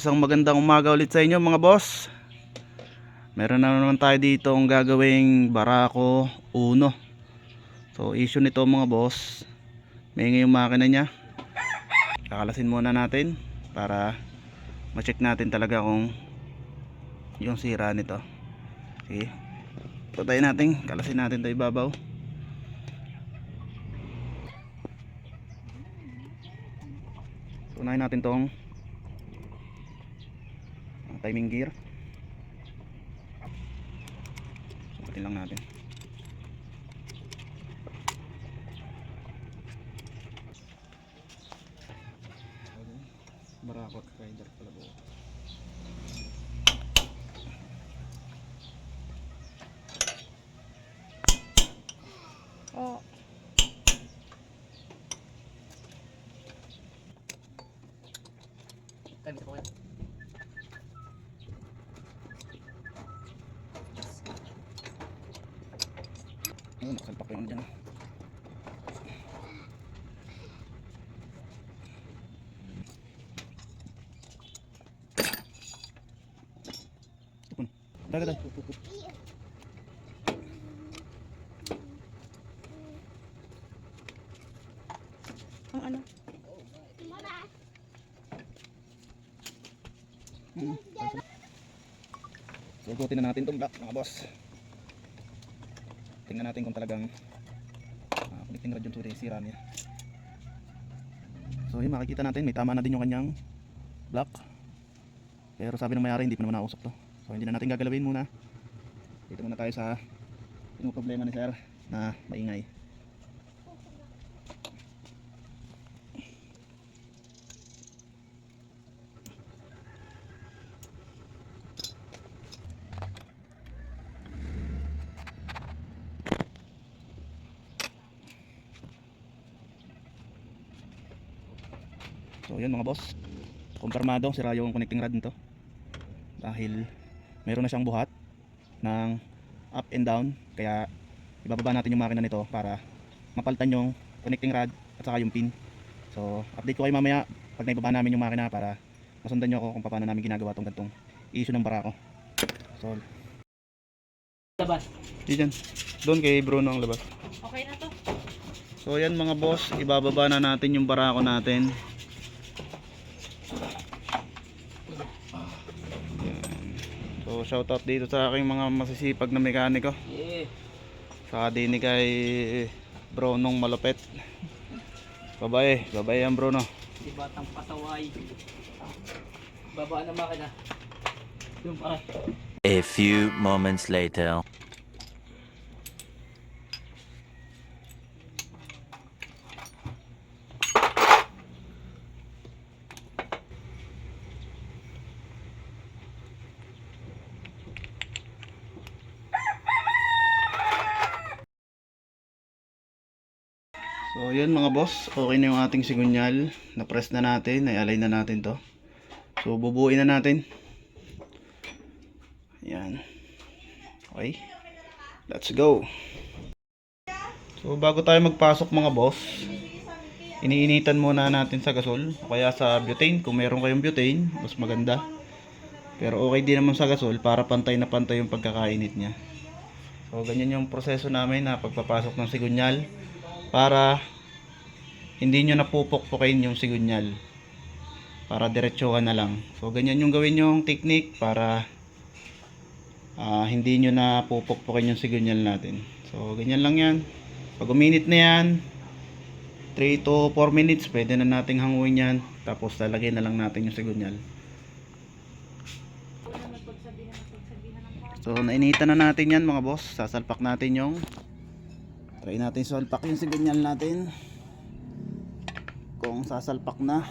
Isang magandang umaga ulit sa inyo mga boss. Meron na naman tayo dito ang gagawing barako uno. So issue nito mga boss. May yung makina niya. Kakalasin muna natin para ma-check natin talaga kung yung sira nito. Sige. Patayin natin, kalasin natin 'to ibabaw. Unahin natin tong timing gear. Sukatin lang natin. Barakot rider pala po. Oh. Kami po Ayun, nakasalpak yung ano dyan. Ipon. Dagat ay. Ang ano? Hmm. So, na natin itong block mga boss. Tingnan natin kung talagang uh, connecting rod yung sira niya. So yun makikita natin may tama na din yung kanyang block. Pero sabi ng mayari hindi pa naman nausok to. So hindi na natin gagalawin muna. Dito muna tayo sa yung problema ni sir na maingay. So yun mga boss. Kumpirmado sira yung connecting rod nito. Dahil meron na siyang buhat ng up and down kaya ibababa natin yung makina nito para mapalitan yung connecting rod at saka yung pin. So update ko kayo mamaya pag naibaba namin yung makina para masundan nyo ako kung paano namin ginagawa tong gantong issue ng barako. So, Labas. di dyan. Doon kay Bruno ang labas. Okay na to. So yan mga boss, ibababa na natin yung barako natin. So shoutout dito sa aking mga masisipag na mekaniko. Yeah. Saka din kay Bronong malupet. Babae, babae yan Bruno. Di batang pasaway. Baba na makina. Yung para. A few moments later. So yun mga boss, okay na yung ating sigunyal. Na-press na natin, na-align na natin to. So bubuin na natin. Yan. Okay. Let's go. So bago tayo magpasok mga boss, iniinitan muna natin sa gasol o kaya sa butane. Kung meron kayong butane, mas maganda. Pero okay din naman sa gasol para pantay na pantay yung pagkakainit niya. So ganyan yung proseso namin na pagpapasok ng sigunyal para hindi nyo napupukpukin yung sigunyal. Para diretsuhan na lang. So ganyan yung gawin yung technique para ah, hindi nyo na pupukpukin yung sigunyal natin. So ganyan lang yan. Pag uminit na yan 3 to 4 minutes pwede na nating hanguin yan. Tapos lalagay na lang natin yung sigunyal. So nainitan na natin yan mga boss. Sasalpak natin yung Try natin salpak yung sigunyal natin. Kung sasalpak na.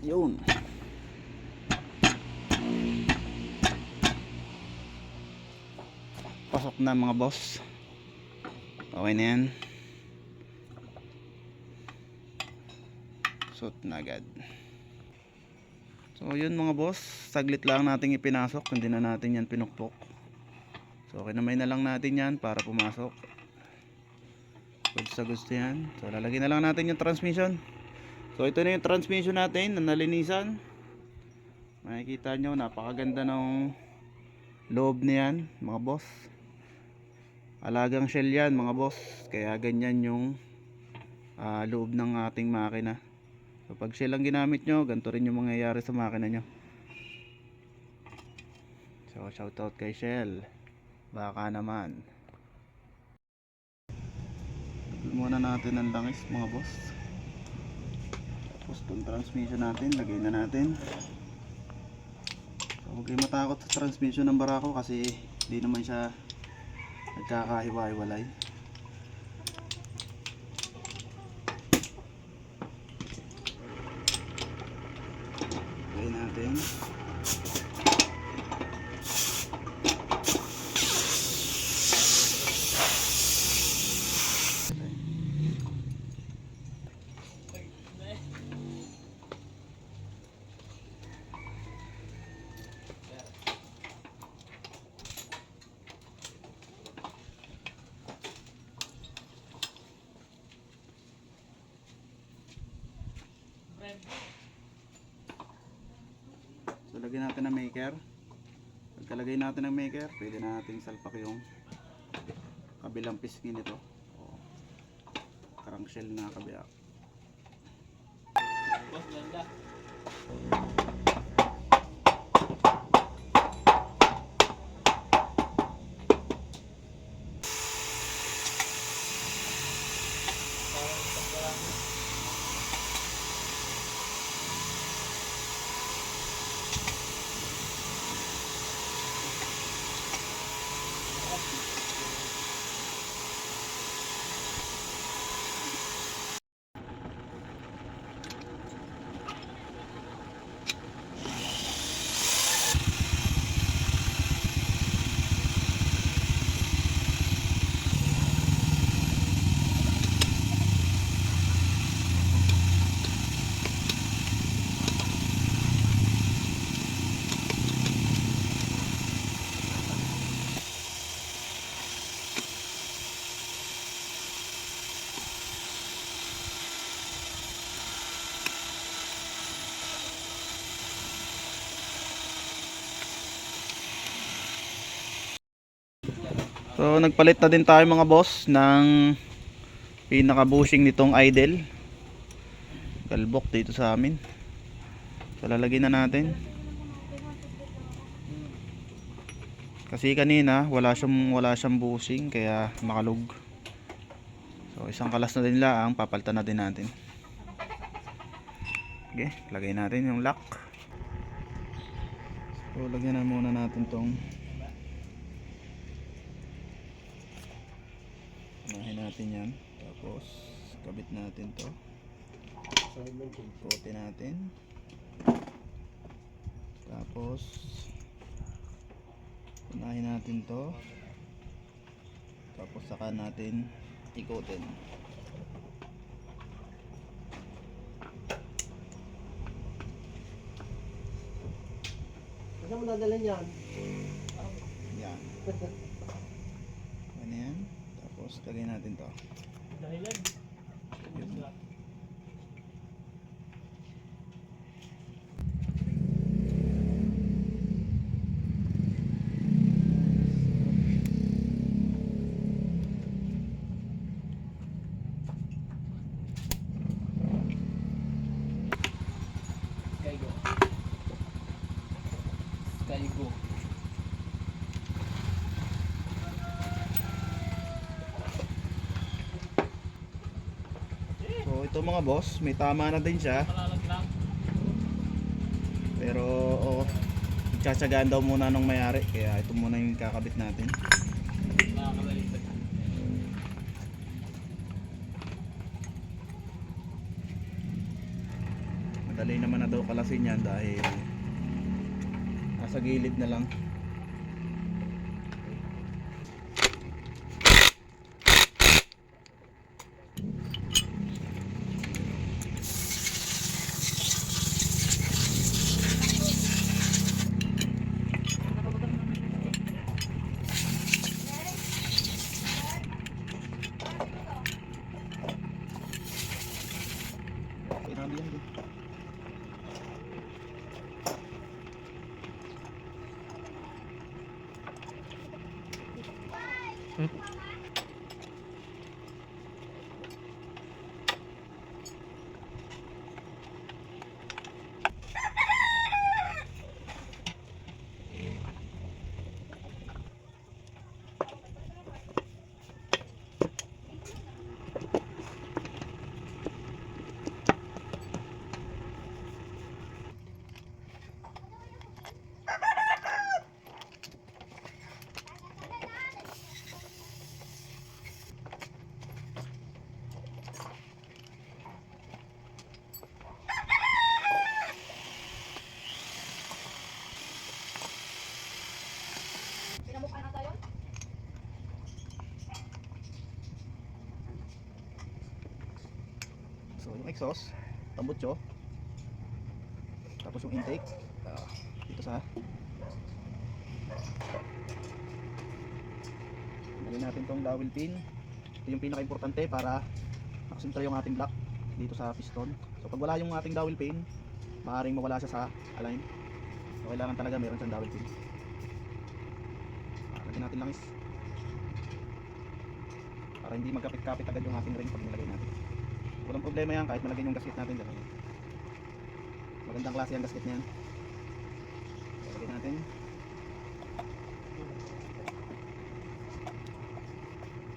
Yun. Pasok na mga boss. Okay na yan. Suot na agad. So yun mga boss, saglit lang nating ipinasok, hindi na natin yan pinukpok. So kinamay na lang natin yan para pumasok. Good sa gusto yan. So lalagyan na lang natin yung transmission. So ito na yung transmission natin na nalinisan. Makikita nyo napakaganda ng loob niyan mga boss. Alagang shell yan mga boss. Kaya ganyan yung ah, loob ng ating makina. So pag shell ang ginamit nyo, ganito rin yung mangyayari sa makina nyo. So shoutout kay Shell. Baka naman. Muna natin ang langis mga boss. Tapos itong transmission natin, lagay na natin. So, huwag kayo matakot sa transmission ng barako kasi hindi naman siya nagkakahiwa-hiwalay. Lagay natin. So lagyan natin ng maker. Pagkalagay natin ng maker, pwede na natin salpak yung kabilang pisngi nito. O, crankshell na kabila. Boss, ganda. So nagpalit na din tayo mga boss ng pinaka bushing nitong idle. Kalbok dito sa amin. So lalagyan na natin. Kasi kanina wala siyang wala siyang bushing kaya makalug. So isang kalas na din lang papalitan na din natin. Okay, lagay natin yung lock. So lagyan na muna natin tong Unahin natin yan. Tapos, kabit natin to. Kote natin. Tapos, unahin natin to. Tapos, saka natin ikotin. Saan mo dadalhin yan? Yan. Tapos, lagay natin to. Dahilan. Sky go. Ito mga boss, may tama na din siya. Pero, oh, tsatsagaan daw muna nung mayari. Kaya ito muna yung kakabit natin. Madali naman na daw kalasin yan dahil nasa gilid na lang. Grabe yan. bro. So yung exhaust, tambutso. Tapos yung intake, ah, dito sa Lagyan natin tong dowel pin. Ito yung pinaka-importante para nakasentra yung ating block dito sa piston. So pag wala yung ating dowel pin, maaaring mawala siya sa align. So kailangan talaga meron siyang dowel pin. Ah, Lagyan natin langis. Para hindi magkapit-kapit agad yung ating ring pag nilagay natin. Walang problema yan kahit malagyan yung gasket natin dyan. Magandang klase ang gasket niyan. Lagyan natin.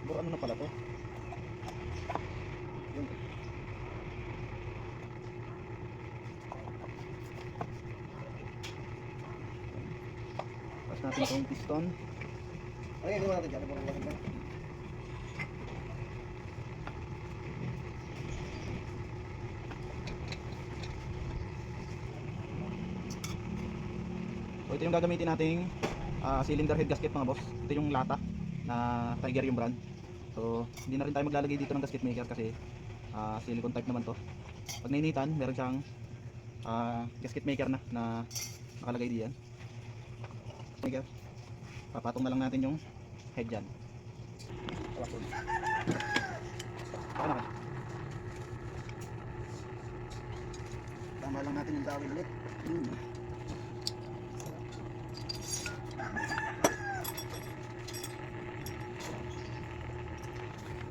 Buro ano na pala to? Yun. Tapos natin itong piston. Ay, hindi mo natin dyan. Buro natin dyan. Ito yung gagamitin nating ah, cylinder head gasket mga boss. Ito yung lata na Tiger yung brand. So hindi na rin tayo maglalagay dito ng gasket maker kasi ah, silicone type naman to. Pag nainitan, meron siyang ah, gasket maker na na nakalagay diyan. Maker. Papatong na lang natin yung head dyan. Baka na. Tama lang natin yung dawil ulit. Yun.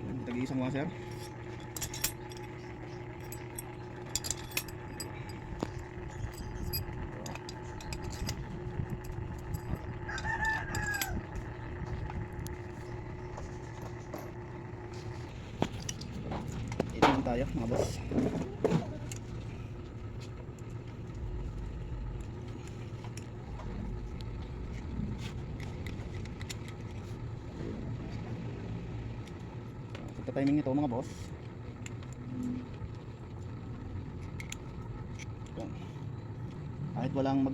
Yan, Tag-iisang washer. Ito tayo mga boss. Pagka timing nito mga boss. Yan.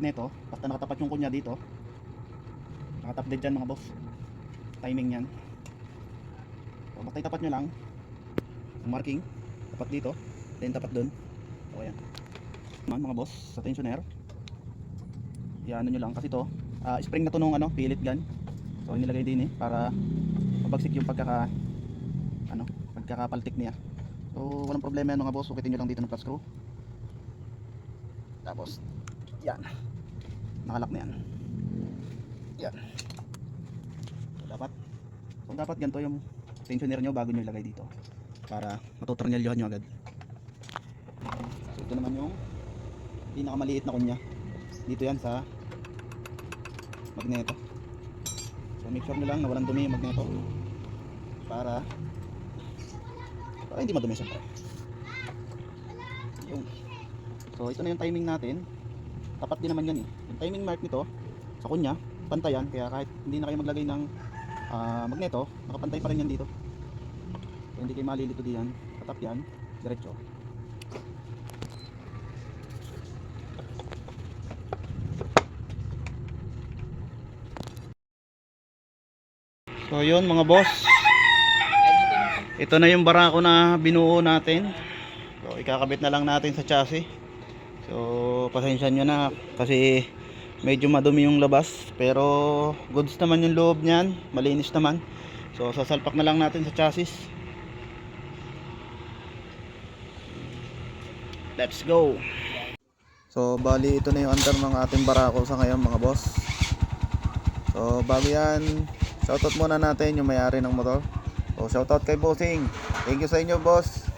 Magneto, basta nakatapat yung kunya dito. Nakatap din dyan mga boss. Timing yan. So, basta itapat nyo lang. Ang marking, tapat dito, then tapat dun. O yan. Mga, mga boss, sa tensioner. Yan nyo lang kasi to, ah, spring na to nung ano, pilit gun. So nilagay din eh para mabagsik yung pagkaka ano, pagkakapaltik niya. So, walang problema yan mga boss. Ukitin nyo lang dito ng flat screw. Tapos, yan. Nakalak na yan. Yan. So, dapat, so, dapat ganito yung tensioner nyo bago nyo ilagay dito. Para matutornilyohan nyo agad. So, ito naman yung pinakamaliit na kunya. Dito yan sa magneto. So, make sure nyo lang na walang dumi yung magneto. Para para hindi madumi syempre yung so ito na yung timing natin tapat din naman yan eh timing mark nito sa kunya pantayan kaya kahit hindi na kayo maglagay ng ah, magneto nakapantay pa rin yan dito. So, hindi kayo malilito diyan. Tatap yan diretso. So yun mga boss. Ito na yung barako na binuo natin. So ikakabit na lang natin sa chassis. So pasensya nyo na kasi medyo madumi yung labas pero goods naman yung loob niyan, malinis naman. So sasalpak na lang natin sa chassis. Let's go! So, bali ito na yung under ng ating barako sa ngayon mga boss. So, bago yan, shoutout muna natin yung may-ari ng motor. So, shoutout kay Bossing. Thank you sa inyo, boss.